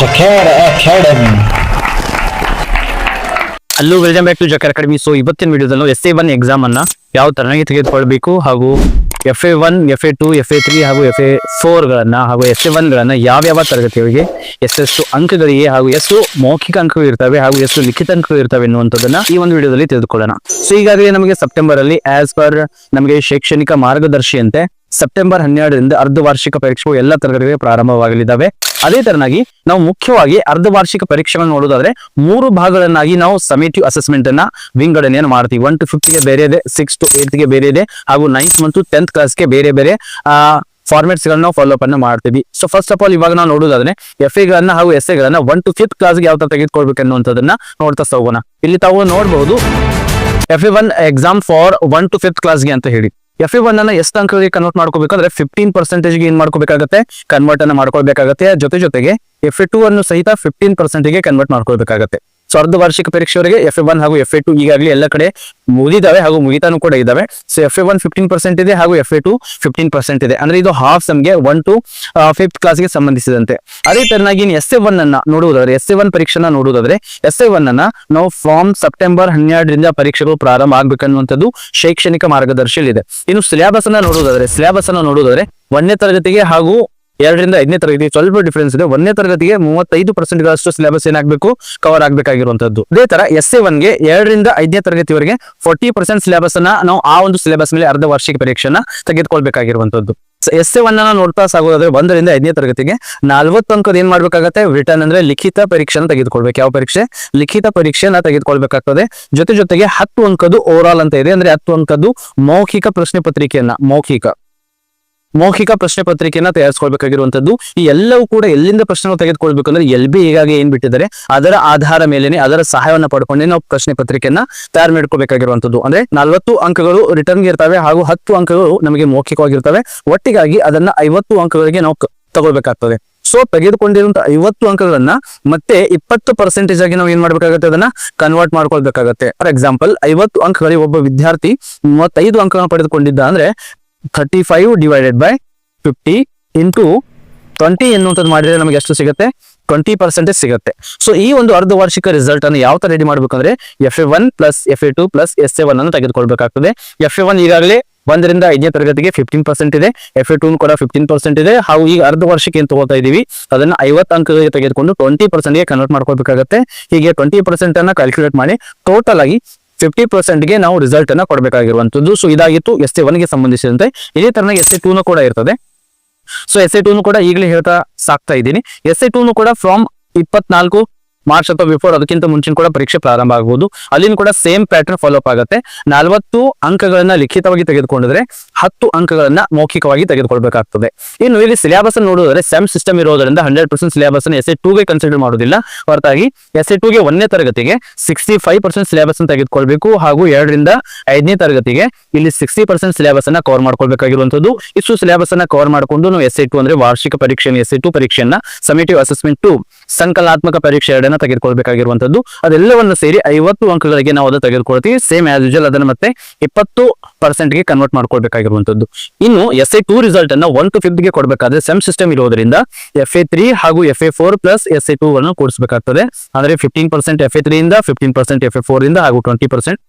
Jacar academy ಅಲ್ಲೂ welcome back to Jacar academy so ಇವತ್ತಿನ ವಿಡಿಯೋದಲ್ಲೂ ಎಸ್ ಎ ಒನ್ ಎಕ್ಸಾಮ್ ಅನ್ನ ಯಾವ ತರನಾಗಿ ತೆಗೆದುಕೊಳ್ಬೇಕು ಹಾಗೂ F A one F A two F A three ಹಾಗೂ ಎಫ್ ಎ ಫೋರ್ಗಳನ್ನು ಹಾಗೂ ಎಸ್ ಎ ಒನ್ಗಳನ್ನು ಯಾವ್ಯಾವ ತರಗತಿಗಳಿಗೆ ಎಷ್ಟೆಷ್ಟು ಅಂಕಗಳಿಗೆ ಹಾಗೂ ಎಷ್ಟು ಮೌಖಿಕ ಅಂಕಗಳು ಇರ್ತವೆ ಹಾಗೂ ಎಷ್ಟು ಲಿಖಿತ ಅಂಕಗಳು ಇರ್ತವೆ ಎನ್ನುವಂಥದ್ದನ್ನ ಈ ಒಂದು ವಿಡಿಯೋದಲ್ಲಿ ತಿಳಿದುಕೊಳ್ಳೋಣ. ಸೊ ಈಗಾಗಲೇ ನಮಗೆ ಸೆಪ್ಟೆಂಬರ್ ಅಲ್ಲಿ ಆಸ್ ಪರ್ ನಮಗೆ ಶೈಕ್ಷಣಿಕ ಮಾರ್ಗದರ್ಶಿಯಂತೆ ಸೆಪ್ಟೆಂಬರ್ ಹನ್ನೆರಡರಿಂದ ಅರ್ಧ ವಾರ್ಷಿಕ ಪರೀಕ್ಷೆಗಳು ಎಲ್ಲ ತರಗತಿಗಳಿಗೆ ಪ್ರಾರಂಭವಾಗಲಿದ್ದಾವೆ. ಅದೇ ತರನಾಗಿ ನಾವು ಮುಖ್ಯವಾಗಿ ಅರ್ಧ ವಾರ್ಷಿಕ ಪರೀಕ್ಷೆಗಳನ್ನು ನೋಡೋದಾದ್ರೆ ಮೂರು ಭಾಗಗಳನ್ನಾಗಿ ನಾವು ಸಮೇಟಿವ್ ಅಸೆಸ್ಮೆಂಟ್ ಅನ್ನ ವಿಂಗಡಣೆಯನ್ನು ಮಾಡ್ತೀವಿ. ಒನ್ ಟು ಫಿಫ್ತ್ಗೆ ಬೇರೆ ಇದೆ ಸಿಕ್ಸ್ ಟು ಗೆ ಬೇರೆ ಇದೆ, ಹಾಗೂ ನೈನ್ತ್ ಮತ್ತು ಟೆಂತ್ ಕ್ಲಾಸ್ಗೆ ಬೇರೆ ಬೇರೆ, ಆ ಫಾರ್ಮೆಟ್ಸ್ ಗಳನ್ನ ಫಾಲೋ ಅಪ್ ಅನ್ನ ಮಾಡ್ತೀವಿ. ಸೊ ಫಸ್ಟ್ ಆಫ್ ಆಲ್ ಇವಾಗ ನಾವು ನೋಡೋದಾದ್ರೆ ಎಫ್ ಎ ಗಳನ್ನ ಹಾಗೂ ಎಸ್ ಗಳನ್ನ ಒನ್ ಟು ಫಿಫ್ತ್ ಕ್ಲಾಸ್ಗೆ ಯಾವ ತರ ತೆಗೆದುಕೊಳ್ಬೇಕು ಅನ್ನುವಂಥದ್ದನ್ನ ನೋಡ್ತಾ ಹೋಗೋಣ. ಇಲ್ಲಿ ತಾವು ನೋಡಬಹುದು F A one exam for one to fifth ಕ್ಲಾಸ್ಗೆ ಅಂತ ಹೇಳಿ. ಎಫ್ ಒನ್ ಅನ್ನ ಎಷ್ಟು ಅಂಕಗಳಿಗೆ ಕನ್ವರ್ಟ್ ಮಾಡ್ಕೋಬೇಕಾದ್ರೆ ಫಿಫ್ಟೀನ್ ಪರ್ಸೆಂಟೇಜ್ ಏನ್ ಮಾಡ್ಕೋಬೇಕಾಗುತ್ತೆ? ಕನ್ವರ್ಟ್ ಅನ್ನ ಮಾಡ್ಕೊಳ್ಬೇಕಾಗುತ್ತೆ. ಜೊತೆ ಜೊತೆಗೆ ಎಫ್ ಟೂ ಅನ್ನು ಸಹಿತ ಫಿಫ್ಟೀನ್ ಪರ್ಸೆಂಟ್ಗೆ ಕನ್ವರ್ಟ್ ಮಾಡ್ಕೊಳ್ಬೇಕಾಗತ್ತೆ. ಸೊ ವಾರ್ಷಿಕ ಪರೀಕ್ಷೆವರೆಗೆ ಎಫ್ ಎ ಒನ್ ಹಾಗೂ ಎಫ್ ಎ ಟು ಈಗಾಗಲೇ ಎಲ್ಲ ಕಡೆ ಮುಗಿದಾವೆ ಹಾಗೂ ಮುಗಿತಾನು ಕೂಡ ಇದ್ದಾವೆ. So F A one fifteen percent ಇದೆ ಹಾಗೂ F A two fifteen percent ಇದೆ. ಅಂದ್ರೆ ಇದು ಹಾಫ್ ಸಮ್ಗೆ ಒನ್ ಟು ಫಿಫ್ತ್ ಕ್ಲಾಸ್ಗೆ ಸಂಬಂಧಿಸಿದಂತೆ. ಅದೇ ತರನಾಗಿ ಎಸ್ ಎ ಒನ್ ಅನ್ನ ನೋಡುವುದಾದ್ರೆ ಎಸ್ ಎ ಒನ್ ಪರೀಕ್ಷೆನ ನೋಡುವುದಾದ್ರೆ ಎಸ್ ಎ ಒನ್ ಅನ್ನ ನಾವು ಫಾರ್ಮ್ ಸೆಪ್ಟೆಂಬರ್ ಹನ್ನೆರಡರಿಂದ ಪರೀಕ್ಷೆಗಳು ಪ್ರಾರಂಭ ಆಗ್ಬೇಕನ್ನುವಂಥದ್ದು ಶೈಕ್ಷಣಿಕ ಮಾರ್ಗದರ್ಶಿಯಲ್ಲಿದೆ. ಇನ್ನು ಸಿಲೆಬಸ್ ಅನ್ನ ನೋಡುವುದಾದ್ರೆ ಸಿಲೆಬಸ್ ಅನ್ನ ನೋಡುವುದಾದ್ರೆ, ಒಂದನೇ ತರಗತಿಗೆ ಹಾಗೂ ಎರಡರಿಂದ ಐದನೇ ತರಗತಿ ಸ್ವಲ್ಪ ಡಿಫರೆನ್ಸ್ ಇದೆ. ಒಂದನೇ ತರಗತಿಗೆ ಮೂವತ್ತೈದು ಪರ್ಸೆಂಟ್ ಗಳಷ್ಟು ಸಿಲೆಬಸ್ ಏನಾಗಬೇಕು? ಕವರ್ ಆಗಬೇಕಾಗಿರುವಂತದ್ದು. ಅದೇ ತರ ಎಸ್ ಎ ಒನ್ಗೆ ಎರಡರಿಂದ ಐದನೇ ತರಗತಿವರೆಗೆ ಫೋರ್ಟಿ ಪರ್ಸೆಂಟ್ ಸಿಲೆಬಸ್ ಅನ್ನ ನಾವು ಆ ಒಂದು ಸಿಲೆಬಸ್ ಮೇಲೆ ಅರ್ಧ ವಾರ್ಷಿಕ ಪರೀಕ್ಷೆನ ತೆಗೆದುಕೊಳ್ಬೇಕಾಗಿರುವಂತದ್ದು. ಎಸ್ ಎ ಒನ್ ಅನ್ನ ನೋಡ್ತಾ ಸಾಗೋದಾದ್ರೆ ಒಂದರಿಂದ ಐದನೇ ತರಗತಿಗೆ ನಲ್ವತ್ತು ಅಂಕದ ಏನ್ ಮಾಡ್ಬೇಕಾಗತ್ತೆ? ರಿಟರ್ನ್ ಅಂದ್ರೆ ಲಿಖಿತ ಪರೀಕ್ಷೆನ ತೆಗೆದುಕೊಳ್ಬೇಕು. ಯಾವ ಪರೀಕ್ಷೆ? ಲಿಖಿತ ಪರೀಕ್ಷೆಯನ್ನ ತೆಗೆದುಕೊಳ್ಬೇಕಾಗ್ತದೆ. ಜೊತೆ ಜೊತೆಗೆ ಹತ್ತು ಅಂಕದ್ದು ಓವರ್ ಆಲ್ ಅಂತ ಇದೆ. ಅಂದ್ರೆ ಹತ್ತು ಅಂಕದ್ದು ಮೌಖಿಕ ಪ್ರಶ್ನೆ ಪತ್ರಿಕೆಯನ್ನ, ಮೌಖಿಕ. ಮೌಖಿಕ ಪ್ರಶ್ನೆ ಪತ್ರಿಕೆಯನ್ನ ತಯಾರಿಸ್ಕೊಳ್ಬೇಕಾಗಿರುವಂತದ್ದು. ಈ ಎಲ್ಲವೂ ಕೂಡ ಎಲ್ಲಿಂದ ಪ್ರಶ್ನೆ ತೆಗೆದುಕೊಳ್ಬೇಕಂದ್ರೆ ಎಲ್ ಬಿ ಈಗಾಗಲೇ ಏನ್ ಬಿಟ್ಟಿದ್ದಾರೆ, ಅದರ ಆಧಾರ ಮೇಲೆನೆ ಅದರ ಸಹಾಯವನ್ನ ಪಡ್ಕೊಂಡೇ ನಾವು ಪ್ರಶ್ನೆ ಪತ್ರಿಕೆಯನ್ನ ತಯಾರು ಮಾಡ್ಕೋಬೇಕಾಗಿರುವಂತದ್ದು ಅಂದ್ರೆ ನಲವತ್ತು ಅಂಕಗಳು ರಿಟರ್ನ್ ಇರ್ತವೆ ಹಾಗೂ ಹತ್ತು ಅಂಕಗಳು ನಮಗೆ ಮೌಖಿಕವಾಗಿರ್ತವೆ. ಒಟ್ಟಿಗಾಗಿ ಅದನ್ನ ಐವತ್ತು ಅಂಕಗಳಿಗೆ ನಾವು ತಗೊಳ್ಬೇಕಾಗ್ತದೆ. ಸೊ ತೆಗೆದುಕೊಂಡಿರುವಂತಹ ಐವತ್ತು ಅಂಕಗಳನ್ನ ಮತ್ತೆ ಇಪ್ಪತ್ತು ಪರ್ಸೆಂಟೇಜ್ ಆಗಿ ನಾವು ಏನ್ ಮಾಡ್ಬೇಕಾಗತ್ತೆ ಅದನ್ನ ಕನ್ವರ್ಟ್ ಮಾಡ್ಕೊಳ್ಬೇಕಾಗತ್ತೆ. ಫಾರ್ ಎಕ್ಸಾಂಪಲ್ ಐವತ್ತು ಅಂಕಗಳಿಗೆ ಒಬ್ಬ ವಿದ್ಯಾರ್ಥಿ ಮೂವತ್ತೈದು ಅಂಕಗಳನ್ನು ಪಡೆದುಕೊಂಡಿದ್ದ ಅಂದ್ರೆ thirty five divided by fifty into twenty ಎನ್ನುವಂಥದ್ದು ಮಾಡಿದರೆ ನಮಗೆ ಎಷ್ಟು ಸಿಗುತ್ತೆ? ಟ್ವೆಂಟಿ ಪರ್ಸೆಂಟೇಜ್ ಸಿಗುತ್ತೆ. ಸೊ ಈ ಒಂದು ಅರ್ಧ ವಾರ್ಷಿಕ ರಿಸಲ್ಟ್ ಅನ್ನು ಯಾವ ತರ ರೆಡಿ ಮಾಡಬೇಕಂದ್ರೆ F A one plus F A two plus S A one ಅನ್ನು ತೆಗೆದುಕೊಳ್ಬೇಕಾಗ್ತದೆ. ಎಫ್ ಎ ಒನ್ ಈಗಾಗಲೇ ಒಂದರಿಂದ ಐದನೇ ತರಗತಿಗೆ ಫಿಫ್ಟೀನ್ ಪರ್ಸೆಂಟ್ ಇದೆ. ಎಫ್ ಎ ಟೂ ಕೂಡ ಫಿಫ್ಟೀನ್ ಪರ್ಸೆಂಟ್ ಇದೆ. ಹಾಗೂ ಈಗ ಅರ್ಧ ವರ್ಷಕ್ಕೆ ಏನು ತಗೋತಾ ಇದೀವಿ? ಅದನ್ನ ಐವತ್ತು ಅಂಕಗಳಿಗೆ ತೆಗೆದುಕೊಂಡು ಟ್ವೆಂಟಿ ಪರ್ಸೆಂಟ್ಗೆ ಕನ್ವರ್ಟ್ ಮಾಡ್ಕೋಬೇಕಾಗುತ್ತೆ ಹೀಗೆ ಟ್ವೆಂಟಿ ಪರ್ಸೆಂಟ್ ಅನ್ನ ಕ್ಯಾಲ್ಕುಲೇಟ್ ಮಾಡಿ ಟೋಟಲ್ ಆಗಿ ಫಿಫ್ಟಿ ಪರ್ಸೆಂಟ್ಗೆ ನಾವು ರಿಸಲ್ಟ್ ಅನ್ನ ಕೊಡಬೇಕಾಗಿರುವಂತದ್ದು ಸೊ ಇದಾಗಿತ್ತು ಎಸ್ ಎ ಗೆ ಸಂಬಂಧಿಸಿದಂತೆ. ಇದೇ ತರನ ಎಸ್ ಎ ಟೂನು ಕೂಡ ಇರ್ತದೆ. ಸೊ ಎಸ್ ಎ ಟೂನು ಕೂಡ ಈಗಲೇ ಹೇಳ್ತಾ ಸಾಕ್ತಾ ಇದ್ದೀನಿ. ಎಸ್ ಎ ಟೂನು ಕೂಡ ಫ್ರಮ್ ಇಪ್ಪತ್ನಾಲ್ಕು ಮಾರ್ಚ್ ಅಥವಾ ಬಿಫೋರ್ ಅದಕ್ಕಿಂತ ಮುಂಚಿನ ಕೂಡ ಪರೀಕ್ಷೆ ಪ್ರಾರಂಭ ಆಗಬಹುದು ಅಲ್ಲಿನ ಕೂಡ ಸೇಮ್ ಪ್ಯಾಟರ್ನ್ ಫಾಲೋಅಪ್ ಆಗುತ್ತೆ. ನಲವತ್ತು ಅಂಕಗಳನ್ನ ಲಿಖಿತವಾಗಿ ತೆಗೆದುಕೊಂಡಿದ್ರೆ ಹತ್ತು ಅಂಕಗಳನ್ನ ಮೌಖಿಕವಾಗಿ ತೆಗೆದುಕೊಳ್ಬೇಕಾಗ್ತದೆ. ಇನ್ನು ಇಲ್ಲಿ ಸಿಲೆಬಸ್ ನೋಡಿದ್ರೆ ಸೆಮ್ ಸಿಸ್ಟಮ್ ಇರೋದ್ರಿಂದ hundred percent syllabus S A ಟೂಗೆ consider ಮಾಡೋದಿಲ್ಲ ಹೊರತಾಗಿ ಎಸ್ ಎ ಟೂಗೆ ಒಂದನೇ ತರಗತಿಗೆ ಸಿಕ್ಸ್ಟಿ ಫೈವ್ ಪರ್ಸೆಂಟ್ ಸಿಲೆಬಸ್ ತೆಗೆದುಕೊಳ್ಬೇಕು ಹಾಗೂ ಎರಡರಿಂದ ಐದನೇ ತರಗತಿಗೆ ಇಲ್ಲಿ ಸಿಕ್ಸ್ಟಿ ಪರ್ಸೆಂಟ್ ಸಿಲೆಬಸ್ ಅನ್ನ ಕವರ್ ಮಾಡ್ಕೊಳ್ಬೇಕಾಗಿರುವಂತದ್ದು ಇಷ್ಟು ಸಿಲೆಬಸ್ ಅನ್ನ ಕವರ್ ಮಾಡಿಕೊಂಡು ನಾವು ಎಸ್ ಎ ಟು ಅಂದ್ರೆ ವಾರ್ಷಿಕ ಪರೀಕ್ಷೆ ಎಸ್ ಎ ಟು ಪರೀಕ್ಷೆಯನ್ನ ಸಮಿಟಿವ್ ಅಸೆಸ್ಮೆಂಟ್ ಟು ಸಂಕಲನಾತ್ಮಕ ಪರೀಕ್ಷೆ ಎರಡನ್ನ ತೆಗೆದುಕೊಳ್ಬೇಕಾಗಿರುವಂತದ್ದು ಅದೆಲ್ಲವನ್ನು ಸೇರಿ ಐವತ್ತು ಅಂಕಗಳಿಗೆ ನಾವು ಅದನ್ನು ತೆಗೆದುಕೊಳ್ತೀವಿ. ಸೇಮ್ ಆಸ್ ಯೂಜಲ್ ಅದನ್ನ ಮತ್ತೆ ಇಪ್ಪತ್ತು ಪರ್ಸೆಂಟ್ಗೆ ಕನ್ವರ್ಟ್ ಮಾಡ್ಕೊಳ್ಬೇಕಾಗಿರುವಂತದ್ದು ಇನ್ನು ಎಸ್ ಎ ಟೂ ರಿಸಲ್ಟ್ ಅನ್ನ ಒನ್ ಟು ಫಿಫ್ತ್ಗೆ ಕೊಡಬೇಕಾದ್ರೆ ಸೆಮ್ ಸಿಸ್ಟಮ್ ಇರೋದ್ರಿಂದ ಎಫ್ ಎ ತ್ರೀ ಹಾಗೂ F A four plus S A two ಅನ್ನು ಕೂಡಿಸಬೇಕಾಗ್ತದೆ. ಅಂದ್ರೆ fifteen percent F A three ಇಂದ fifteen percent F A four ಇಂದ ಹಾಗೂ twenty percent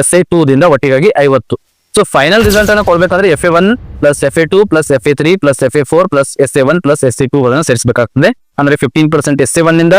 S A two ದಿಂದ ಒಟ್ಟಿಗಾಗಿ ಐವತ್ತು. ಸೊ ಫೈನಲ್ ರಿಸಲ್ಟ್ ಅನ್ನ ಕೊಡ್ಬೇಕಂದ್ರೆ F A one plus F A two plus F A three plus F A four plus S A one plus S A two ಅನ್ನು ಸೇರಿಸಬೇಕಾಗ್ತದೆ. ಅಂದ್ರೆ fifteen percent S A one ಇಂದ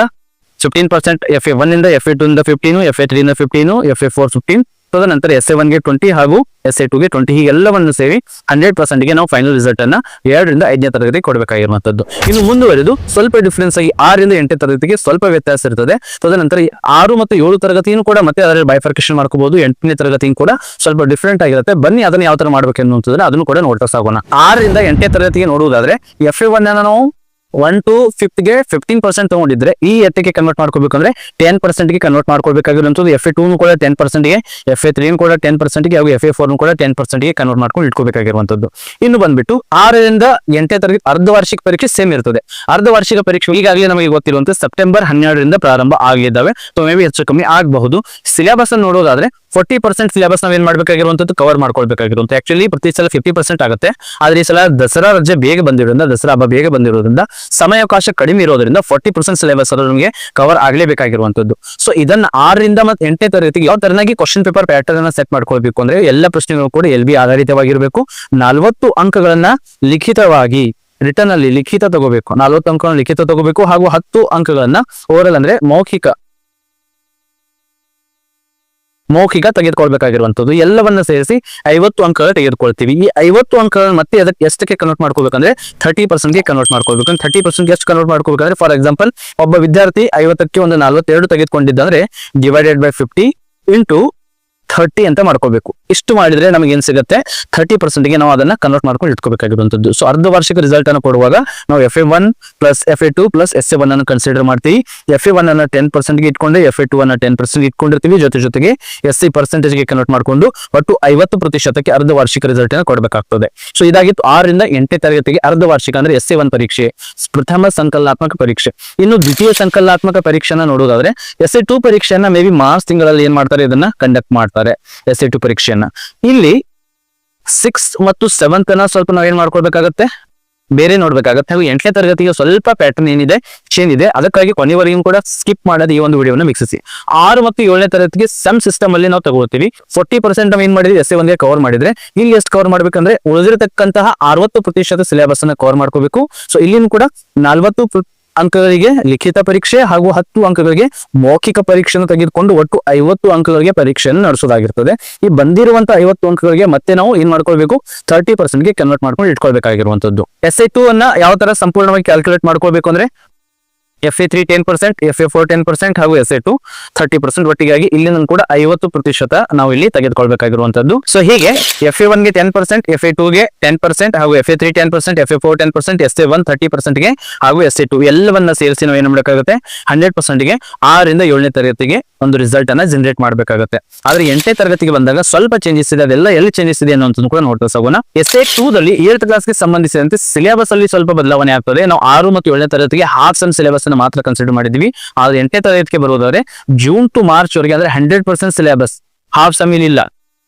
fifteen percent F A one ಇಂದ F A two ಇಂದ fifteen F A three ಇಂದ fifteen F A four fifteen ತದನಂತರ S A ಒನ್ಗೆ twenty ಹಾಗೂ ಎಸ್ ಎ ಟುಗೆ ಟ್ವೆಂಟಿ ಹೀಗೆಲ್ಲವನ್ನು ಸೇರಿ ಹಂಡ್ರೆಡ್ ಪರ್ಸೆಂಟ್ಗೆ ನಾವು ಫೈನಲ್ ರಿಸಲ್ಟ್ ಅನ್ನ ಎರಡರಿಂದ ಐದನೇ ತರಗತಿ ಕೊಡಬೇಕಾಗಿರುವಂತದ್ದು ಇನ್ನು ಮುಂದುವರೆದು ಸ್ವಲ್ಪ ಡಿಫ್ರೆನ್ಸ್ ಆಗಿ ಆರರಿಂದ ಎಂಟನೇ ತರಗತಿಗೆ ಸ್ವಲ್ಪ ವ್ಯತ್ಯಾಸ ಇರ್ತದೆ. ತದನಂತರ ಆರು ಮತ್ತು ಏಳು ತರಗತಿಯನ್ನು ಕೂಡ ಮತ್ತೆ ಅದರಲ್ಲಿ ಬೈಫರ್ಕೇಶನ್ ಮಾಡ್ಕೋಬಹುದು ಎಂಟನೇ ತರಗತಿಯೂ ಕೂಡ ಸ್ವಲ್ಪ ಡಿಫ್ರೆಂಟ್ ಆಗಿರುತ್ತೆ. ಬನ್ನಿ ಅದನ್ನ ಯಾವ ತರ ಮಾಡ್ಬೇಕು ಅನ್ನುವಂಥದ್ದನ್ನ ಅದನ್ನು ಕೂಡ ನೋಡ್ತಾ ಸಾಗೋಣ. ಆರರಿಂದ ಎಂಟನೇ ತರಗತಿಗೆ ನೋಡುವುದಾದ್ರೆ ಎಫ್ ಎ ನಾವು ಒನ್ ಟು ಫಿಫ್ತ್ಗೆ ಫಿಫ್ಟೀನ್ ಪರ್ಸೆಂಟ್ ತಗೊಂಡಿದ್ರೆ ಈ ಎತ್ತಕ್ಕೆ ಕನ್ವರ್ಟ್ ಮಾಡ್ಕೋಬೇಕಂದ್ರೆ ಟೆನ್ ಪರ್ಸೆಂಟ್ಗೆ ಕನ್ವರ್ಟ್ ಮಾಡ್ಕೋಬೇಕಾಗಿರುವಂತದ್ದು ಎಫ್ ಎ ಟೂ ಕೂಡ ಟೆನ್ ಪರ್ಸೆಂಟ್ಗೆ ಎಫ್ ಎ ತ್ರೀ ಕೂಡ ಟೆನ್ ಪರ್ಸೆಂಟ್ಗೆ, ಹಾಗೂ ಎಫ್ ಎ ಫೋರ್ ಕೂಡ ಟೆನ್ ಪರ್ಸೆಂಟ್ಗೆ ಕನ್ವರ್ಟ್ ಮಾಡ್ಕೊಂಡು ಇಟ್ಕೋಬೇಕಾಗಿರುವಂತದ್ದು ಇನ್ನು ಬಂದ್ಬಿಟ್ಟು ಆರರಿಂದ ಎಂಟನೇ ತರಗತಿ ಅರ್ಧ ವಾರ್ಷಿಕ ಪರೀಕ್ಷೆ ಸೇಮ್ ಇರ್ತದೆ. ಅರ್ಧ ವಾರ್ಷಿಕ ಪರೀಕ್ಷೆ ಈಗಾಗಲೇ ನಮಗೆ ಗೊತ್ತಿರುವಂತೆ ಸೆಪ್ಟೆಂಬರ್ ಹನ್ನೆರಡರಿಂದ ಪ್ರಾರಂಭ ಆಗಿದ್ದಾವೆ. ಸೊ ಮೇ ಬಿ ಹೆಚ್ಚು ಕಮ್ಮಿ ಆಗಬಹುದು. ಸಿಲೆಬಸ್ ನೋಡೋದಾದ್ರೆ ಫೋರ್ಟಿ ಪರ್ಸೆಂಟ್ ಸಿಲೆಬಸ್ ನಾವು ಏನ್ ಮಾಡ್ಬೇಕಾಗಿರುವಂತದ್ದು ಕವರ್ ಮಾಡ್ಕೊಳ್ಬೇಕಾಗಿರುವಂತ ಆಕ್ಚುಲಿ ಪ್ರತಿ ಸಲ ಫಿಫ್ಟಿ ಪರ್ಸೆಂಟ್ ಆಗುತ್ತೆ. ಆದ್ರೆ ಈ ಸಲ ದಸರಾ ರಜೆ ಬೇಗ ಬಂದಿರೋದ್ರಿಂದ, ದಸರಾ ಹಬ್ಬ ಬೇಗ ಬಂದಿರೋದ್ರಿಂದ ಸಮಯಾವಕಾಶ ಕಡಿಮೆ ಇರೋದ್ರಿಂದ ಫೋರ್ಟಿ ಪರ್ಸೆಂಟ್ ಸಿಲೆಬಸ್ ಅದು ನಮಗೆ ಕವರ್ ಆಗಲೇಬೇಕಾಗಿರುವಂತದ್ದು ಸೊ ಇದನ್ನ ಆರರಿಂದ ಮತ್ತೆ ಎಂಟನೇ ತರಗತಿಗೆ ಯಾವ ತರನಾಗಿ ಕ್ವಶನ್ ಪೇಪರ್ ಪ್ಯಾಟರ್ನ್ ಅನ್ನ ಸೆಟ್ ಮಾಡ್ಕೊಳ್ಬೇಕು ಅಂದ್ರೆ ಎಲ್ಲ ಪ್ರಶ್ನೆಗಳು ಕೂಡ ಎಲ್ ಬಿ ಆಧಾರಿತವಾಗಿರಬೇಕು. ನಲವತ್ತು ಅಂಕಗಳನ್ನ ಲಿಖಿತವಾಗಿ ರಿಟರ್ನ್ ಅಲ್ಲಿ ಲಿಖಿತ ತಗೋಬೇಕು. ನಲವತ್ತು ಅಂಕಗಳನ್ನು ಲಿಖಿತ ತಗೋಬೇಕು ಹಾಗೂ ಹತ್ತು ಅಂಕಗಳನ್ನ ಓರಲ್ ಅಂದ್ರೆ ಮೌಖಿಕ ಮೌಖಿಕ ತೆಗೆದುಕೊಳ್ಬೇಕಾಗಿರುವಂತದ್ದು ಎಲ್ಲವನ್ನ ಸೇರಿಸಿ ಐವತ್ತು ಅಂಕಗಳು ತೆಗೆದುಕೊಳ್ತೀವಿ. ಈ ಐವತ್ತು ಅಂಕಗಳನ್ನು ಮತ್ತೆ ಅದಕ್ಕೆ ಎಷ್ಟಕ್ಕೆ ಕನ್ವರ್ಟ್ ಮಾಡ್ಕೋಬೇಕಂದ್ರೆ ಥರ್ಟಿ ಪರ್ಸೆಂಟ್ಗೆ ಕನ್ವರ್ಟ್ ಮಾಡ್ಕೋಬೇಕು ಥರ್ಟಿ ಪರ್ಸೆಂಟ್ ಎಷ್ಟು ಕನ್ವರ್ಟ್ ಮಾಡ್ಕೋಬೇಕಂದ್ರೆ ಫಾರ್ ಎಕ್ಸಾಂಪಲ್ ಒಬ್ಬ ವಿದ್ಯಾರ್ಥಿ ಐವತ್ತಕ್ಕೆ ಒಂದು ನಲ್ವತ್ತೆರಡು ತೆಗೆದುಕೊಂಡಿದ್ದಂದ್ರೆ divided by fifty into thirty ಅಂತ ಮಾಡ್ಕೋಬೇಕು ಇಷ್ಟು ಮಾಡಿದ್ರೆ ನಮಗೆ ಏನ್ ಸಿಗುತ್ತೆ? ಥರ್ಟಿ ಗೆ ನಾವು ಅದನ್ನ ಕನ್ವರ್ಟ್ ಮಾಡ್ಕೊಂಡು ಇಟ್ಕೋಬೇಕಾಗಿರುವಂತದ್ದು ಸೊ ಅರ್ಧ ವಾರ್ಷಿಕ ರಿಸಲ್ಟ್ ಅನ್ನು ಕೊಡುವಾಗ ನಾವು F A one plus F A two plus S A one ಅನ್ನು ಕನ್ಸಿಡರ್ ಮಾಡ್ತೀವಿ. ಎಫ್ ಎ ಒನ್ ಅನ್ನ ಟೆನ್ಗೆ ಇಟ್ಕೊಂಡು ಎಫ್ ಎ ಟು ಅನ್ನ ಟೆನ್ ಪರ್ಸೆಂಟ್ ಇಟ್ಕೊಂಡಿರ್ತೀವಿ. ಜೊತೆ ಜೊತೆಗೆ ಎಸ್ ಸಿ ಗೆ ಕನ್ವರ್ಟ್ ಮಾಡ್ಕೊಂಡು ಒಟ್ಟು ಐವತ್ತು ಪ್ರತಿಶತಕ್ಕೆ ಅರ್ಧ ವಾರ್ಷಿಕ ರಿಸಲ್ಟ್ ಅನ್ನು ಕೊಡಬೇಕಾಗ್ತದೆ. ಸೊ ಇದಾಗಿತ್ತು ಆರರಿಂದ ಎಂಟನೇ ತರಗತಿಗೆ ಅರ್ಧ ವಾರ್ಷಿಕ ಅಂದ್ರೆ ಎಸ್ ಎ ಒನ್ ಪರೀಕ್ಷೆ, ಪ್ರಥಮ ಸಂಕಲನಾತ್ಮಕ ಪರೀಕ್ಷೆ. ಇನ್ನು ದ್ವಿತೀಯ ಸಂಕಲನಾತ್ಮಕ ಪರೀಕ್ಷೆನ ನೋಡೋದಾದ್ರೆ ಎಸ್ ಎ ಟು ಪರೀಕ್ಷೆಯನ್ನ ಮೇ ಬಿ ಮಾರ್ಚ್ ತಿಂಗಳಲ್ಲಿ ಏನ್ ಮಾಡ್ತಾರೆ? ಇದನ್ನ ಕಂಡಕ್ಟ್ ಮಾಡ್ತಾರೆ. ಎಸ್ ಎ ಟು ಇಲ್ಲಿ ಸಿಕ್ಸ್ ಮತ್ತು ಸೆವೆಂತ್ ಅನ್ನ ಸ್ವಲ್ಪ ನಾವೇನ್ ಮಾಡ್ಕೊಳ್ಬೇಕಾಗತ್ತೆ ಬೇರೆ ನೋಡ್ಬೇಕಾಗತ್ತೆ. ಹಾಗೂ ಎಂಟನೇ ತರಗತಿಗೆ ಸ್ವಲ್ಪ ಪ್ಯಾಟರ್ನ್ ಏನಿದೆ ಚೇಂಜ್ ಇದೆ. ಅದಕ್ಕಾಗಿ ಕೊನೆವರೆಗೂ ಕೂಡ ಸ್ಕಿಪ್ ಮಾಡೋದು ಈ ಒಂದು ವಿಡಿಯೋನ ವೀಕ್ಷಿಸಿ. ಆರು ಮತ್ತು ಏಳನೇ ತರಗತಿಗೆ ಸಮ್ ಸಿಸ್ಟಮ್ ಅಲ್ಲಿ ನಾವು ತಗೋತೀವಿ. ಫೋರ್ಟಿ ಪರ್ಸೆಂಟ್ ನಾವು ಏನ್ ಮಾಡಿದ್ರೆ ಎಸ್ ಎ ಒಂದೇ ಕವರ್ ಮಾಡಿದ್ರೆ. ಇಲ್ಲಿ ಎಷ್ಟು ಕವರ್ ಮಾಡ್ಬೇಕಂದ್ರೆ ಉಳಿದಿರತಕ್ಕಂತಹ ಅರವತ್ತು ಪ್ರತಿಶತ ಸಿಲೆಬಸ್ ಅನ್ನ ಕವರ್ ಮಾಡ್ಕೋಬೇಕು. ಸೊ ಇಲ್ಲಿನೂ ಕೂಡ ನಲವತ್ತು ಅಂಕಗಳಿಗೆ ಲಿಖಿತ ಪರೀಕ್ಷೆ ಹಾಗೂ ಹತ್ತು ಅಂಕಗಳಿಗೆ ಮೌಖಿಕ ಪರೀಕ್ಷೆಯನ್ನು ತೆಗೆದುಕೊಂಡು ಒಟ್ಟು ಐವತ್ತು ಅಂಕಗಳಿಗೆ ಪರೀಕ್ಷೆಯನ್ನು ನಡೆಸೋದಾಗಿರ್ತದೆ ಈ ಬಂದಿರುವಂತ ಐವತ್ತು ಅಂಕಗಳಿಗೆ ಮತ್ತೆ ನಾವು ಏನ್ ಮಾಡ್ಕೊಳ್ಬೇಕು? ತರ್ಟಿ ಗೆ ಕನ್ವರ್ಟ್ ಮಾಡ್ಕೊಂಡು ಇಟ್ಕೊಳ್ಬೇಕಾಗಿರುವಂತದ್ದು. ಎಸ್ ಐ ಟೂ ಅನ್ನ ಯಾವ ತರ ಸಂಪೂರ್ಣವಾಗಿ ಕ್ಯಾಲ್ಕುಲೇಟ್ ಮಾಡ್ಕೊಳ್ಬೇಕು ಅಂದ್ರೆ F A three ten percent F A four ten percent ಹಾಗೂ S A two thirty percent ಒಟ್ಟಿಗಾಗಿ ಇಲ್ಲಿ ಕೂಡ ಐವತ್ತು ಪ್ರತಿಶತ ನಾವು ಇಲ್ಲಿ ತೆಗೆದುಕೊಳ್ಬೇಕಾಗಿರುವಂತದ್ದು ಸೊ ಹೀಗೆ ಎಫ್ ಎ ಒನ್ಗೆ ಟೆನ್ ಪರ್ಸೆಂಟ್ ಎಫ್ ಎ ಟೂಗೆ ಟೆನ್ ಪರ್ಸೆಂಟ್ ಹಾಗೂ F A three ten percent F A four ten percent S A one thirty ಪರ್ಸೆಂಟ್ಗೆ ಹಾಗೂ ಎಸ್ ಎ ಟು ಎಲ್ಲವನ್ನ ಸೇರಿಸಿ ನಾವು ಏನು ಮಾಡಬೇಕಾಗುತ್ತೆ ಹಂಡ್ರೆಡ್ ಪರ್ಸೆಂಟ್ಗೆ ಆರರಿಂದ ಏಳನೇ ತರಗತಿಗೆ ಒಂದು ರಿಸಲ್ಟ್ ಅನ್ನ ಜನರೇಟ್ ಮಾಡಬೇಕಾಗುತ್ತೆ. ಆದ್ರೆ ಎಂಟನೇ ತರಗತಿಗೆ ಬಂದಾಗ ಸ್ವಲ್ಪ ಚೇಂಜಸ್ ಇದೆ, ಅದೆಲ್ಲ ಎಲ್ಲಿ ಚೇಂಜಸ್ ಇದೆ ಅನ್ನೋದನ್ನು ಕೂಡ ನೋಡ್ತಾ ಸಾಗೋಣ. ಎಸ್ ಎ ಟೂ ದಲ್ಲಿ ಏಳ್ತ್ ಕ್ಲಾಸ್ಗೆ ಸಂಬಂಧಿಸಿದಂತೆ ಸಿಲೆಬಸ್ ಅಲ್ಲಿ ಸ್ವಲ್ಪ ಬದಲಾವಣೆ ಆಗ್ತದೆ. ನಾವು ಆರು ಮತ್ತು ಏಳನೇ ತರಗತಿಗೆ ಹಾಫ್ ಸಮ್ ಸಿಲೆಬಸ್ ಅನ್ನು ಮಾತ್ರ ಕನ್ಸಿಡರ್ ಮಾಡಿದ್ವಿ ಆದ್ರೆ ಎಂಟನೇ ತರಗತಿಗೆ ಬರೋದಾದ್ರೆ ಜೂನ್ ಟು ಮಾರ್ಚ್ ವರೆಗೆ ಅಂದ್ರೆ hundred percent syllabus half sum ಇಲ್ಲ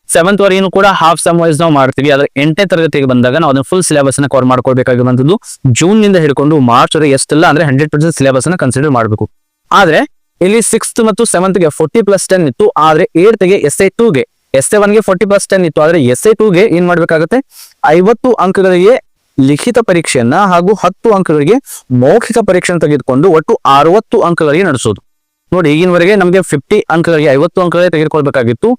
ಸೆವೆಂತ್ ವರೆಗೂ ಕೂಡ ಹಾಫ್ ಸಮ್ ವೈಸ್ ನಾವು ಮಾಡ್ತೀವಿ. ಆದ್ರೆ ಎಂಟನೇ ತರಗತಿಗೆ ಬಂದಾಗ ನಾವು ಅದನ್ನ ಫುಲ್ ಸಿಲೆಬಸ್ ಅನ್ನ ಕವರ್ ಮಾಡ್ಕೊಳ್ಬೇಕಾಗಿರುವಂತದ್ದು ಜೂನ್ನಿಂದ ಹಿಡ್ಕೊಂಡು ಮಾರ್ಚ್ ವರೆಗೆ ಎಷ್ಟೆಲ್ಲ ಅಂದ್ರೆ ಹಂಡ್ರೆಡ್ ಪರ್ಸೆಂಟ್ ಸಿಲೆಬಸ್ ಅನ್ನ ಕನ್ಸಿಡರ್ ಮಾಡಬೇಕು. ಆದ್ರೆ ಇಲ್ಲಿ ಸಿಕ್ಸ್ತ್ ಮತ್ತು ಸೆವೆಂತ್ಗೆ ಫೋರ್ಟಿ ಪ್ಲಸ್ ಟೆನ್ ಇತ್ತು, ಆದ್ರೆ ಏಟ್ಗೆ ಎಸ್ ಐ ಟೂ ಗೆ. ಎಸ್ ಎ ಒನ್ಗೆ ಫೋರ್ಟಿ ಪ್ಲಸ್ ಟೆನ್ ಇತ್ತು, ಆದ್ರೆ ಎಸ್ ಐ ಟೂ ಗೆ ಏನ್ ಮಾಡ್ಬೇಕಾಗುತ್ತೆ? ಐವತ್ತು ಅಂಕಗಳಿಗೆ ಲಿಖಿತ ಪರೀಕ್ಷೆಯನ್ನ ಹಾಗೂ ಹತ್ತು ಅಂಕಗಳಿಗೆ ಮೌಖಿಕ ಪರೀಕ್ಷೆಯನ್ನು ತೆಗೆದುಕೊಂಡು ಒಟ್ಟು ಅರವತ್ತು ಅಂಕಗಳಿಗೆ ನಡೆಸೋದು. ನೋಡಿ, ಈಗಿನವರೆಗೆ ನಮಗೆ ಫಿಫ್ಟಿ ಅಂಕಗಳಿಗೆ ಐವತ್ತು ಅಂಕಗಳಿಗೆ ತೆಗೆದುಕೊಳ್ಬೇಕಾಗಿತ್ತು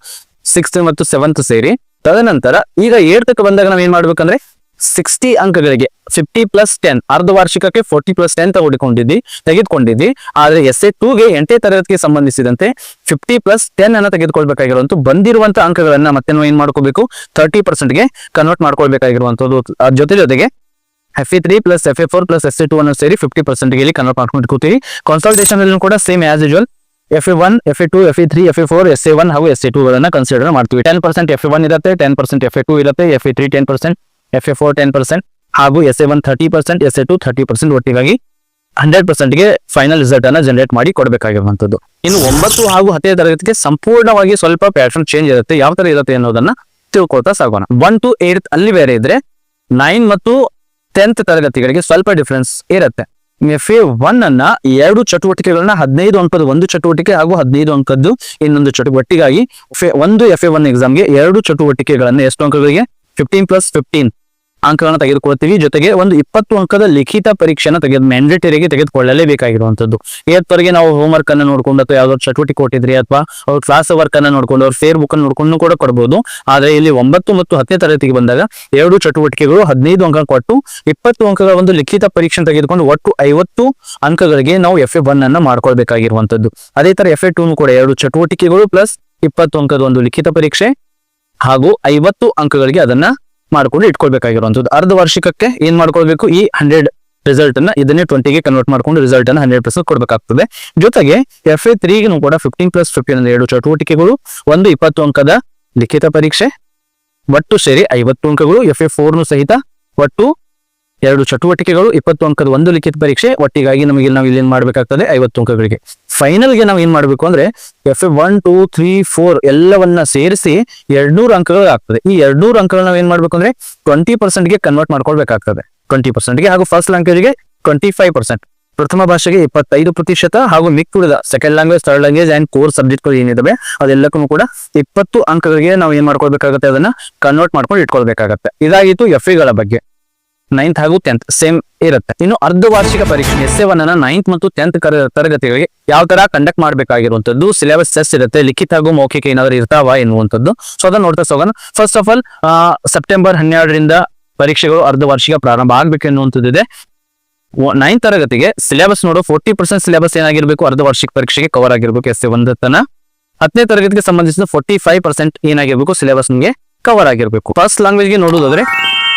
ಸಿಕ್ಸ್ತ್ ಮತ್ತು ಸೆವೆಂತ್ ಸೇರಿ. ತದನಂತರ ಈಗ ಏಡ್ತಕ್ಕೆ ಬಂದಾಗ ನಾವ್ ಏನ್ ಮಾಡ್ಬೇಕಂದ್ರೆ ಸಿಕ್ಸ್ಟಿ ಅಂಕಗಳಿಗೆ ಫಿಫ್ಟಿ ಪ್ಲಸ್ ಟೆನ್ ಅರ್ಧ ವಾರ್ಷಿಕಕ್ಕೆ ಫೋರ್ಟಿ ಪ್ಲಸ್ ಟೆನ್ ತಗೊಂಡಿಕೊಂಡಿದ್ದಿ ತೆಗೆದುಕೊಂಡಿದ್ದಿ ಆದರೆ ಎಸ್ ಎ ಟೂಗೆ ಎಂಟನೇ ತರಗತಿಗೆ ಸಂಬಂಧಿಸಿದಂತೆ ಫಿಫ್ಟಿ ಪ್ಲಸ್ ಟೆನ್ ಅನ್ನ ತೆಗೆದುಕೊಳ್ಬೇಕಾಗಿರುವಂತ ಬಂದಿರುವಂತ ಅಂಕಗಳನ್ನ ಮತ್ತೆ ನಾವು ಏನ್ ಮಾಡ್ಕೋಬೇಕು ತರ್ಟಿ ಗೆ ಕನ್ವರ್ಟ್ ಮಾಡ್ಕೊಳ್ಬೇಕಾಗಿರುವಂತದ್ದು ಜೊತೆ ಜೊತೆಗೆ F A three plus F A four plus S A two ಅನ್ನು ಸೇರಿ ಫಿಫ್ಟಿ ಪರ್ಸೆಂಟ್ಗೆ ಇಲ್ಲಿ ಕನ್ವರ್ಟ್ ಮಾಡ್ಕೊಂಡು ಇಟ್ಕೋತೀವಿ ಕನ್ಸಲ್ಟೇಷನ್ ಕೂಡ same as usual F A one F A two F A three F A four S A one ಹಾಗೂ S A two ಗಳನ್ನ consider ಮಾಡ್ತೀವಿ ten percent F A one ಇರುತ್ತೆ ten percent F A two ಇರುತ್ತೆ F A three ten percent F A four ten percent ಹಾಗೂ S A one thirty percent S A two thirty percent ಒಟ್ಟಿಗಾಗಿ hundred ಪರ್ಸೆಂಟ್ಗೆ final result ಅನ್ನ generate ಮಾಡಿ ಕೊಡಬೇಕಾಗಿರುವಂತದ್ದು ಇನ್ನು ಒಂಬತ್ತು ಹಾಗೂ ಹತ್ತನೇ ತರಗತಿಗೆ ಸಂಪೂರ್ಣವಾಗಿ ಸ್ವಲ್ಪ ಪ್ಯಾಟರ್ನ್ ಚೇಂಜ್ ಇರುತ್ತೆ. ಯಾವ ತರ ಇರುತ್ತೆ ಅನ್ನೋದನ್ನ ತಿಳ್ಕೊಳ್ತಾ ಸಾಗೋಣ. ಒನ್ ಟು ಏಟ್ ಅಲ್ಲಿ ಬೇರೆ ಇದ್ರೆ ನೈನ್ ಮತ್ತು ಟೆಂತ್ ತರಗತಿಗಳಿಗೆ ಸ್ವಲ್ಪ ಡಿಫ್ರೆನ್ಸ್ ಇರುತ್ತೆ. ಎಫ್ ಎ ಒನ್ ಅನ್ನ ಎರಡು ಚಟುವಟಿಕೆಗಳನ್ನ ಹದಿನೈದು ಅಂಕದ ಒಂದು ಚಟುವಟಿಕೆ ಹಾಗೂ ಹದಿನೈದು ಅಂಕದ್ದು ಇನ್ನೊಂದು ಚಟುವಟಿಕೆಗಾಗಿ ಒಂದು ಎಫ್ ಎ ಒನ್ ಎಕ್ಸಾಮ್ಗೆ ಎರಡು ಚಟುವಟಿಕೆಗಳನ್ನ, ಎಷ್ಟು ಅಂಕಗಳಿಗೆ ಫಿಫ್ಟೀನ್ ಪ್ಲಸ್ ಫಿಫ್ಟೀನ್ ಅಂಕಗಳನ್ನ ತೆಗೆದುಕೊಳ್ತೀವಿ. ಜೊತೆಗೆ ಒಂದು ಇಪ್ಪತ್ತು ಅಂಕದ ಲಿಖಿತ ಪರೀಕ್ಷೆನ ತೆಗೆದು ಮ್ಯಾಂಡೇಟರಿಗೆ ತೆಗೆದುಕೊಳ್ಳಲೇಬೇಕಾಗಿರುವಂಥದ್ದು ಇವತ್ತವರೆಗೆ ನಾವು ಹೋಮ್ ವರ್ಕ್ ಅನ್ನ ನೋಡ್ಕೊಂಡು ಅಥವಾ ಯಾವ್ದಾದ್ರು ಚಟುವಟಿಕೆ ಕೊಟ್ಟಿದ್ರಿ ಅಥವಾ ಅವ್ರ ಕ್ಲಾಸ್ ವರ್ಕ್ ಅನ್ನ ನೋಡ್ಕೊಂಡು ಅವ್ರ ಫೇರ್ ಬುಕ್ ಅನ್ನು ನೋಡ್ಕೊಂಡು ಕೂಡ ಕೊಡಬಹುದು ಆದ್ರೆ ಇಲ್ಲಿ ಒಂಬತ್ತು ಮತ್ತು ಹತ್ತನೇ ತರಗತಿಗೆ ಬಂದಾಗ ಎರಡು ಚಟುವಟಿಕೆಗಳು, ಹದಿನೈದು ಅಂಕ ಕೊಟ್ಟು ಇಪ್ಪತ್ತು ಅಂಕಗಳ ಒಂದು ಲಿಖಿತ ಪರೀಕ್ಷೆ ತೆಗೆದುಕೊಂಡು ಒಟ್ಟು ಐವತ್ತು ಅಂಕಗಳಿಗೆ ನಾವು ಎಫ್ ಎ ಒನ್ ಅನ್ನ ಮಾಡ್ಕೊಳ್ಬೇಕಾಗಿರುವಂತದ್ದು. ಅದೇ ತರ ಎಫ್ ಎ ಟೂ ಕೂಡ ಎರಡು ಚಟುವಟಿಕೆಗಳು ಪ್ಲಸ್ ಇಪ್ಪತ್ತು ಅಂಕದ ಒಂದು ಲಿಖಿತ ಪರೀಕ್ಷೆ ಹಾಗೂ ಐವತ್ತು ಅಂಕಗಳಿಗೆ ಅದನ್ನ ಮಾಡ್ಕೊಂಡು ಇಟ್ಕೊಳ್ಬೇಕಾಗಿರುವಂಥದ್ದು. ಅರ್ಧ ವಾರ್ಷಿಕಕ್ಕೆ ಏನ್ ಮಾಡ್ಕೊಳ್ಬೇಕು? ಈ ಹಂಡ್ರೆಡ್ ರಿಸಲ್ಟ್ ಅನ್ನ ಇದನ್ನೇ ಟ್ವೆಂಟಿಗೆ ಕನ್ವರ್ಟ್ ಮಾಡ್ಕೊಂಡು ರಿಸಲ್ಟ್ ಅನ್ನ ಹಂಡ್ರೆಡ್ ಪರ್ಸೆಂಟ್ ಕೊಡಬೇಕಾಗ್ತದೆ. ಜೊತೆಗೆ ಎಫ್ ಎ ತ್ರೀಗೂ ಕೂಡ ಫಿಫ್ಟೀನ್ ಪ್ಲಸ್ ಫಿಫ್ಟೀನ್ ಎರಡು ಚಟುವಟಿಕೆಗಳು, ಒಂದು ಇಪ್ಪತ್ತು ಅಂಕದ ಲಿಖಿತ ಪರೀಕ್ಷೆ, ಒಟ್ಟು ಸೇರಿ ಐವತ್ತು ಅಂಕಗಳು. ಎಫ್ ಎ ಫೋರ್ನು ಸಹಿತ ಒಟ್ಟು ಎರಡು ಚಟುವಟಿಕೆಗಳು, ಇಪ್ಪತ್ತು ಅಂಕದ ಒಂದು ಲಿಖಿತ ಪರೀಕ್ಷೆ, ಒಟ್ಟಿಗಾಗಿ ನಮಗೆ ನಾವು ಇಲ್ಲಿ ಏನ್ ಮಾಡ್ಬೇಕಾಗ್ತದೆ? ಐವತ್ತು ಅಂಕಗಳಿಗೆ. ಫೈನಲ್ಗೆ ನಾವು ಏನ್ ಮಾಡ್ಬೇಕು ಅಂದ್ರೆ F A one two three four ಎಲ್ಲವನ್ನ ಸೇರಿಸಿ ಎರಡ್ನೂರು ಅಂಕಗಳು ಆಗ್ತದೆ. ಈ ಎರಡ್ನೂರು ಅಂಕಗಳು ನಾವು ಏನ್ ಮಾಡ್ಬೇಕು ಅಂದ್ರೆ ಟ್ವೆಂಟಿ ಪರ್ಸೆಂಟ್ಗೆ ಕನ್ವರ್ಟ್ ಮಾಡ್ಕೊಳ್ಬೇಕಾಗ್ತದೆ. ಟ್ವೆಂಟಿ ಪರ್ಸೆಂಟ್ಗೆ ಹಾಗೂ ಫಸ್ಟ್ ಲ್ಯಾಂಗ್ವೇಜ್ಗೆ ಟ್ವೆಂಟಿ ಫೈವ್ ಪರ್ಸೆಂಟ್ ಪ್ರಥಮ ಭಾಷೆಗೆ ಇಪ್ಪತ್ತೈದು ಪ್ರತಿಶತ ಹಾಗೂ ಮಿಕ್ಕುಳಿದ second language third language and core ಸಬ್ಜೆಕ್ಟ್ಗಳು ಏನಿದಾವೆ, ಅದೆಲ್ಲಕ್ಕೂ ಕೂಡ ಇಪ್ಪತ್ತು ಅಂಕಗಳಿಗೆ ನಾವು ಏನ್ ಮಾಡ್ಕೊಳ್ಬೇಕಾಗತ್ತೆ, ಅದನ್ನ ಕನ್ವರ್ಟ್ ಮಾಡ್ಕೊಂಡು ಇಟ್ಕೊಳ್ಬೇಕಾಗತ್ತೆ. ಇದಾಗಿತ್ತು ಎಫ್ ಎಗಳ ಬಗ್ಗೆ. ನೈನ್ತ್ ಹಾಗೂ ಟೆಂತ್ ಸೇಮ್ ಇರುತ್ತೆ. ಇನ್ನು ಅರ್ಧ ವಾರ್ಷಿಕ ಪರೀಕ್ಷೆ ಎಸ್ ಎ ಒನ್ ಅನ್ನ ನೈನ್ತ್ ಮತ್ತು ಟೆಂತ್ ತರಗತಿಗಳಿಗೆ ಯಾವ ತರ ಕಂಡಕ್ಟ್ ಮಾಡಬೇಕಾಗಿರುವಂತದ್ದು ಸಿಲೆಬಸ್ ಟೆಸ್ಟ್ ಇರುತ್ತೆ, ಲಿಖಿತ ಹಾಗೂ ಮೌಖಿಕ ಏನಾದ್ರು ಇರ್ತಾವ ಎನ್ನುವಂಥದ್ದು. ಸೊ ಅದನ್ನ ನೋಡ್ತಾ ಹೋಗೋಣ ಫಸ್ಟ್ ಆಫ್ ಆಲ್ ಸೆಪ್ಟೆಂಬರ್ ಹನ್ನೆರಡರಿಂದ ಪರೀಕ್ಷೆಗಳು ಅರ್ಧ ವಾರ್ಷಿಕ ಪ್ರಾರಂಭ ಆಗ್ಬೇಕು ಎನ್ನುವಂಥದ್ದಿದೆ ನೈನ್ ತರಗತಿಗೆ ಸಿಲೆಬಸ್ ನೋಡು ಫೋರ್ಟಿ ಪರ್ಸೆಂಟ್ ಸಿಲೆಬಸ್ ಏನಾಗಿರ್ಬೇಕು ಅರ್ಧ ವಾರ್ಷಿಕ ಪರೀಕ್ಷೆಗೆ ಕವರ್ ಆಗಿರ್ಬೇಕು ಎಸ್ ಎ ಒಂದತನ ಹತ್ತನೇ ತರಗತಿಗೆ ಸಂಬಂಧಿಸಿದ ಫೋರ್ಟಿ ಫೈವ್ ಪರ್ಸೆಂಟ್ ಏನಾಗಿರ್ಬೇಕು ಸಿಲೆಬಸ್ ನಿಮಗೆ ಕವರ್ ಆಗಿರ್ಬೇಕು. ಫಸ್ಟ್ ಲ್ಯಾಂಗ್ವೇಜ್ಗೆ ಗೆ ನೋಡುವುದಾದ್ರೆ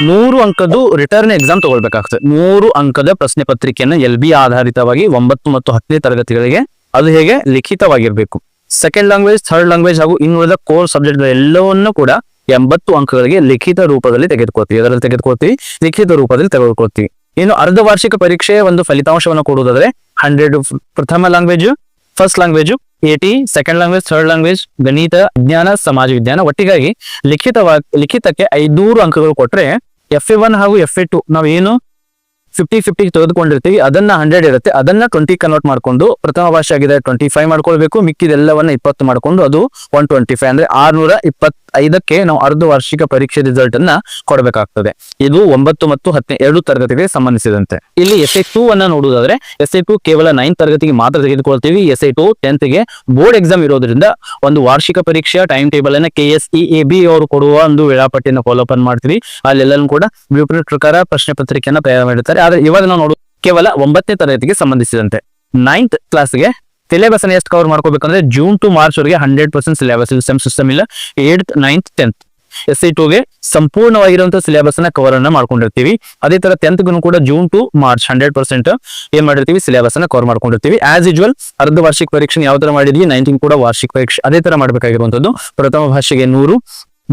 ನೂರು ಅಂಕದ್ದು ರಿಟರ್ನ್ ಎಕ್ಸಾಮ್ ತಗೊಳ್ಬೇಕಾಗ್ತದೆ. ನೂರು ಅಂಕದ ಪ್ರಶ್ನೆ ಪತ್ರಿಕೆಯನ್ನು ಎಲ್ ಬಿ ಆಧಾರಿತವಾಗಿ ಒಂಬತ್ತು ಮತ್ತು ಹತ್ತನೇ ತರಗತಿಗಳಿಗೆ ಅದು ಹೇಗೆ ಲಿಖಿತವಾಗಿರಬೇಕು. ಸೆಕೆಂಡ್ ಲ್ಯಾಂಗ್ವೇಜ್ ಥರ್ಡ್ ಲ್ಯಾಂಗ್ವೇಜ್ ಹಾಗೂ ಇನ್ನುಳಿದ ಕೋರ್ ಸಬ್ಜೆಕ್ಟ್ ಎಲ್ಲವನ್ನೂ ಕೂಡ ಎಂಬತ್ತು ಅಂಕಗಳಿಗೆ ಲಿಖಿತ ರೂಪದಲ್ಲಿ ತೆಗೆದುಕೊಳ್ತೀವಿ. ಅದರಲ್ಲಿ ತೆಗೆದುಕೊಳ್ತೀವಿ, ಲಿಖಿತ ರೂಪದಲ್ಲಿ ತೆಗೆದುಕೊಳ್ತೀವಿ. ಇನ್ನು ಅರ್ಧ ವಾರ್ಷಿಕ ಪರೀಕ್ಷೆಯ ಒಂದು ಫಲಿತಾಂಶವನ್ನು ಕೊಡುವುದಾದ್ರೆ ಹಂಡ್ರೆಡ್ ಪ್ರಥಮ language first language eighty second language third language ಗಣಿತ ವಿಜ್ಞಾನ ಸಮಾಜ ವಿಜ್ಞಾನ ಒಟ್ಟಿಗಾಗಿ ಲಿಖಿತವಾಗಿ, ಲಿಖಿತಕ್ಕೆ ಐನೂರು ಅಂಕಗಳು ಕೊಟ್ರೆ ಎಫ್ ಎ ಒನ್ ಹಾಗೂ ಎಫ್ ಎ ಟು ನಾವೇನು ಫಿಫ್ಟಿ ಫಿಫ್ಟಿ ತೆಗೆದುಕೊಂಡಿರ್ತೀವಿ, ಅದನ್ನ ಹಂಡ್ರೆಡ್ ಇರುತ್ತೆ. ಅದನ್ನ ಟ್ವೆಂಟಿ ಕನ್ವರ್ಟ್ ಮಾಡ್ಕೊಂಡು ಪ್ರಥಮ ಭಾಷೆ ಆಗಿದೆ ಟ್ವೆಂಟಿ ಫೈವ್ ಮಾಡ್ಕೊಳ್ಬೇಕು. ಮಿಕ್ಕಿದೆಲ್ಲವನ್ನ ಇಪ್ಪತ್ತು ಮಾಡ್ಕೊಂಡು ಅದು ಒನ್ ಟ್ವೆಂಟಿ ಫೈವ್ ಅಂದ್ರೆ ಆರ್ನೂರ ಇಪ್ಪತ್ತೈದಕ್ಕೆ ನಾವು ಅರ್ಧ ವಾರ್ಷಿಕ ಪರೀಕ್ಷೆ ರಿಸಲ್ಟ್ ಅನ್ನ ಕೊಡಬೇಕಾಗ್ತದೆ. ಇದು ಒಂಬತ್ತು ಮತ್ತು ಹತ್ತನೇ ಎರಡು ತರಗತಿಗೆ ಸಂಬಂಧಿಸಿದಂತೆ. ಇಲ್ಲಿ ಎಸ್ ಐ ಟೂ ಅನ್ನ ನೋಡುವುದಾದ್ರೆ ಎಸ್ ಐ ಟು ಕೇವಲ ನೈನ್ ತರಗತಿಗೆ ಮಾತ್ರ ತೆಗೆದುಕೊಳ್ತೀವಿ. ಎಸ್ ಐ ಟು ಟೆಂತ್ಗೆ ಬೋರ್ಡ್ ಎಕ್ಸಾಮ್ ಇರೋದ್ರಿಂದ ಒಂದು ವಾರ್ಷಿಕ ಪರೀಕ್ಷೆಯ ಟೈಮ್ ಟೇಬಲ್ ಅನ್ನ K S E A B ಅವರು ಕೊಡುವ ಒಂದು ವೇಳಾಪಟ್ಟಿಯನ್ನು ಫಾಲೋ ಅಪ್ ಮಾಡ್ತೀವಿ. ಅಲ್ಲೆಲ್ಲ ಕೂಡ ಬ್ಲೂ ಪ್ರಕಾರ ಪ್ರಶ್ನೆ ಪತ್ರಿಕೆಯನ್ನ ತಯಾರು ಮಾಡಿರ್ತಾರೆ. ಆದ್ರೆ ಇವಾಗ ನಾವು ನೋಡುವ ಕೇವಲ ಒಂಬತ್ತನೇ ತರಗತಿಗೆ ಸಂಬಂಧಿಸಿದಂತೆ. ನೈನ್ತ್ ಕ್ಲಾಸ್ಗೆ ಸಿಲೆಬಸ್ ಅನ್ನು ಎಷ್ಟು ಕವರ್ ಮಾಡ್ಕೋಬೇಕಂದ್ರೆ ಜೂನ್ ಟು ಮಾರ್ಚ್ ವರೆಗೆ hundred percent syllabus sem system ಇಲ್ಲ. Eight ninth tenth S C ಟೂಗೆ ಸಂಪೂರ್ಣವಾಗಿರುವಂತಹ ಸಿಲೆಬಸ್ ಅನ್ನ ಕವರ್ ಅನ್ನ ಮಾಡ್ಕೊಂಡಿರ್ತೀವಿ. ಅದೇ ತರ ಟೆಂತ್ ಕೂಡ June to March hundred percent ಏನ್ ಮಾಡಿರ್ತೀವಿ? ಸಿಲೆಬಸ್ ಅನ್ನ ಕವರ್ ಮಾಡ್ಕೊಂಡಿರ್ತೀವಿ. ಆಸ್ ಯೂಜುವಲ್ ಅರ್ಧ ವಾರ್ಷಿಕ ಪರೀಕ್ಷೆ ಯಾವ ತರ ಮಾಡಿದ್ವಿ? ನೈನ್ಟೀನ್ ಕೂಡ ವಾರ್ಷಿಕ ಪರೀಕ್ಷೆ ಅದೇ ತರ ಮಾಡಬೇಕಾಗಿರುವಂತದ್ದು ಪ್ರಥಮ ಭಾಷೆಗೆ ನೂರು,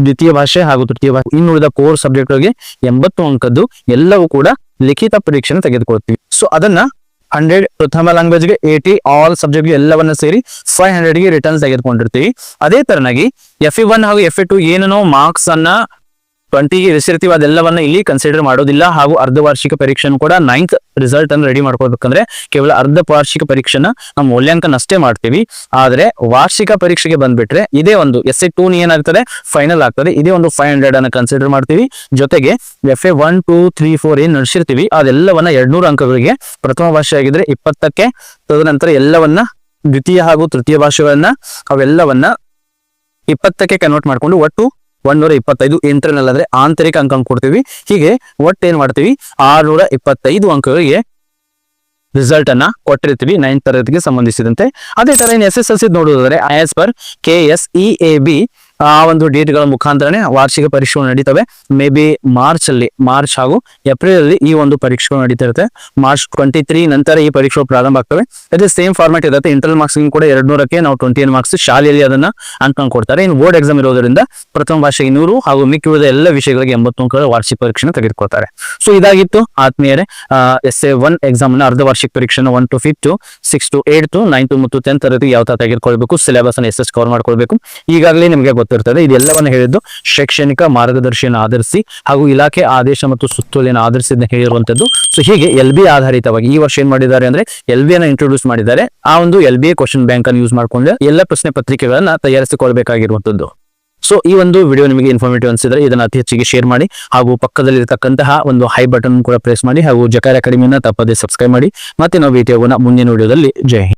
ದ್ವಿತೀಯ ಭಾಷೆ ಹಾಗೂ ತೃತೀಯ ಭಾಷೆ. ಇನ್ನುಳಿದ ಕೋರ್ ಸಬ್ಜೆಕ್ಟ್ಗಳಿಗೆ ಎಂಬತ್ತು ಅಂಕದ್ದು ಎಲ್ಲವೂ ಕೂಡ ಲಿಖಿತ ಪರೀಕ್ಷೆನ ತೆಗೆದುಕೊಳ್ತೀವಿ. ಸೊ ಅದನ್ನ ಹಂಡ್ರೆಡ್ ಪ್ರಥಮ ಲ್ಯಾಂಗ್ವೇಜ್ಗೆ ಏಟಿ ಆಲ್ ಸಬ್ಜೆಕ್ಟ್ ಎಲ್ಲವನ್ನ ಸೇರಿ ಫೈವ್ ಹಂಡ್ರೆಡ್ಗೆ ರಿಟರ್ನ್ಸ್ ತೆಗೆದುಕೊಂಡಿರ್ತೀವಿ. ಅದೇ ತರನಾಗಿ ಎಫ್ ಇ ಒನ್ ಹಾಗೂ ಎಫ್ ಇ ಟು ಏನೇನೋ ಮಾರ್ಕ್ಸ್ ಅನ್ನ ಟ್ವೆಂಟಿಗೆ ಇರಿಸಿರ್ತೀವಿ ಅದೆಲ್ಲವನ್ನ ಇಲ್ಲಿ ಕನ್ಸಿಡರ್ ಮಾಡೋದಿಲ್ಲ. ಹಾಗೂ ಅರ್ಧ ವಾರ್ಷಿಕ ಪರೀಕ್ಷೆಯನ್ನು ಕೂಡ ನೈನ್ತ್ ರಿಸಲ್ಟ್ ಅನ್ನು ರೆಡಿ ಮಾಡ್ಕೋಬೇಕಂದ್ರೆ ಕೇವಲ ಅರ್ಧ ವಾರ್ಷಿಕ ಪರೀಕ್ಷೆನ ನಾವು ಮೌಲ್ಯಾಂಕನ ಅಷ್ಟೇ ಮಾಡ್ತೀವಿ. ಆದ್ರೆ ವಾರ್ಷಿಕ ಪರೀಕ್ಷೆಗೆ ಬಂದ್ಬಿಟ್ರೆ ಇದೇ ಒಂದು ಎಸ್ ಎ ಟೂ ಏನಾಗ್ತದೆ? ಫೈನಲ್ ಆಗ್ತದೆ. ಇದೇ ಒಂದು ಫೈವ್ ಹಂಡ್ರೆಡ್ ಅನ್ನು ಕನ್ಸಿಡರ್ ಮಾಡ್ತೀವಿ. ಜೊತೆಗೆ F A one two three four ಏನ್ ನಡೆಸಿರ್ತೀವಿ, ಅದೆಲ್ಲವನ್ನ ಎರಡ್ನೂರು ಅಂಕಗಳಿಗೆ ಪ್ರಥಮ ಭಾಷೆ ಆಗಿದ್ರೆ ಇಪ್ಪತ್ತಕ್ಕೆ, ತದನಂತರ ಎಲ್ಲವನ್ನ ದ್ವಿತೀಯ ಹಾಗೂ ತೃತೀಯ ಭಾಷೆಗಳನ್ನ, ಅವೆಲ್ಲವನ್ನ ಇಪ್ಪತ್ತಕ್ಕೆ ಕನ್ವರ್ಟ್ ಮಾಡಿಕೊಂಡು ಒಟ್ಟು ಒಂದೂರ ಇಪ್ಪತ್ತೈದು ಇಂಟರ್ನಲ್ ಅಂದ್ರೆ ಆಂತರಿಕ ಅಂಕ ಕೊಡ್ತೀವಿ. ಹೀಗೆ ಒಟ್ಟು ಏನ್ ಮಾಡ್ತೀವಿ? ಆರ್ನೂರ ಇಪ್ಪತ್ತೈದು ಅಂಕಗಳಿಗೆ ರಿಸಲ್ಟ್ ಅನ್ನ ಕೊಟ್ಟಿರ್ತೀವಿ. ನೈನ್ ತರಗತಿಗೆ ಸಂಬಂಧಿಸಿದಂತೆ. ಅದೇ ತರ S S L C ನೋಡುವುದಾದ್ರೆ as per K S E A B ಆ ಒಂದು ಡೇಟ್ಗಳ ಮುಖಾಂತರನೇ ವಾರ್ಷಿಕ ಪರೀಕ್ಷೆಗಳು ನಡೀತವೆ. ಮೇ ಬಿ ಮಾರ್ಚ್ ಅಲ್ಲಿ ಮಾರ್ಚ್ ಹಾಗೂ ಏಪ್ರಿಲ್ ಅಲ್ಲಿ ಈ ಒಂದು ಪರೀಕ್ಷೆಗಳು ನಡೀತಾ ಇರುತ್ತೆ ಮಾರ್ಚ್ ಟ್ವೆಂಟಿ ತ್ರೀ ನಂತರ ಈ ಪರೀಕ್ಷೆಗಳು ಪ್ರಾರಂಭ ಆಗ್ತವೆ. ಅದೇ ಸೇಮ್ ಫಾರ್ಮೆಟ್ ಇರುತ್ತೆ. ಇಂಟರ್ನಲ್ ಮಾರ್ಕ್ಸ್ ಕೂಡ ಎರಡ್ ನೂರಕ್ಕೆ ನಾವು ಟ್ವೆಂಟಿ ಏನ್ ಮಾರ್ಕ್ಸ್ ಶಾಲೆಯಲ್ಲಿ ಅದನ್ನ ಅಂಕ ಕೊಡ್ತಾರೆ. ಇನ್ನು ಬೋರ್ಡ್ ಎಕ್ಸಾಮ್ ಇರೋದ್ರಿಂದ ಪ್ರಥಮ ಭಾಷೆಗೆ ನೂರು ಹಾಗೂ ಮಿಕ್ಕಿದ ಎಲ್ಲ ವಿಷಯಗಳಿಗೆ ಎಂಬತ್ತು ಅಂಕಗಳ ವಾರ್ಷಿಕ ಪರೀಕ್ಷೆನ ತೆಗೆದುಕೊಳ್ತಾರೆ. ಸೊ ಇದಾಗಿತ್ತು ಆತ್ಮೀಯರೇ. ಎಸ್ ಎ ಒನ್ ಎಕ್ಸಾಮ್ನ ಅರ್ಧ ವಾರ್ಷಿಕ ಪರೀಕ್ಷೆನ one to fifth six to eight to nine to ಮತ್ತು ಟೆಂತ್ ತರಗತಿ ಯಾವ ತರ ತೆಗೆದುಕೊಳ್ಬೇಕು ಸಿಲೆಬಸ್ ಅನ್ನು ಎಸ್ ಕವರ್ ಮಾಡ್ಕೊಳ್ಬೇಕು, ಈಗಾಗಲೇ ನಿಮಗೆ ಗೊತ್ತಿರ್ತದೆ. ಇದೆಲ್ಲವನ್ನು ಹೇಳಿದ್ದು ಶೈಕ್ಷಣಿಕ ಮಾರ್ಗದರ್ಶಿಯನ್ನು ಆಧರಿಸಿ ಹಾಗೂ ಇಲಾಖೆ ಆದೇಶ ಮತ್ತು ಸುತ್ತೋಲೆಯನ್ನು ಆಧರಿಸಿ ಹೇಳಿರುವಂತದ್ದು ಸೊ ಹೀಗೆ ಎಲ್ ಬಿ ಆಧಾರಿತವಾಗಿ ಈ ವರ್ಷ ಏನ್ ಮಾಡಿದ್ದಾರೆ ಅಂದ್ರೆ ಎಲ್ ಬಿ ಅನ್ನ ಇಂಟ್ರೊಡ್ಯೂಸ್ ಮಾಡಿದ್ದಾರೆ. ಆ ಒಂದು ಎಲ್ ಬಿ ಕ್ವಶನ್ ಬ್ಯಾಂಕ್ ಅನ್ನು ಯೂಸ್ ಮಾಡಿಕೊಂಡು ಎಲ್ಲ ಪ್ರಶ್ನೆ ಪತ್ರಿಕೆಗಳನ್ನ ತಯಾರಿಸಿಕೊಳ್ಬೇಕಾಗಿರುವಂತದ್ದು ಸೊ ಈ ಒಂದು ವಿಡಿಯೋ ನಿಮಗೆ ಇನ್ಫಾರ್ಮೇಟಿವ್ ಅನಿಸಿದ್ರೆ ಇದನ್ನ ಅತಿ ಹೆಚ್ಚಿಗೆ ಶೇರ್ ಮಾಡಿ ಹಾಗೂ ಪಕ್ಕದಲ್ಲಿ ಇರತಕ್ಕಂತಹ ಒಂದು ಹೈ ಬಟನ್ ಕೂಡ ಪ್ರೆಸ್ ಮಾಡಿ ಹಾಗೂ ಜಕಾರ ಅಕಾಡೆಮಿಯನ್ನು ತಪ್ಪದೆ ಸಬ್ಸ್ಕ್ರೈಬ್ ಮಾಡಿ. ಮತ್ತೆ ನಾವು ಭೇಟಿ ಆಗೋಣ ಮುಂದಿನ ವಿಡಿಯೋದಲ್ಲಿ ಜೈ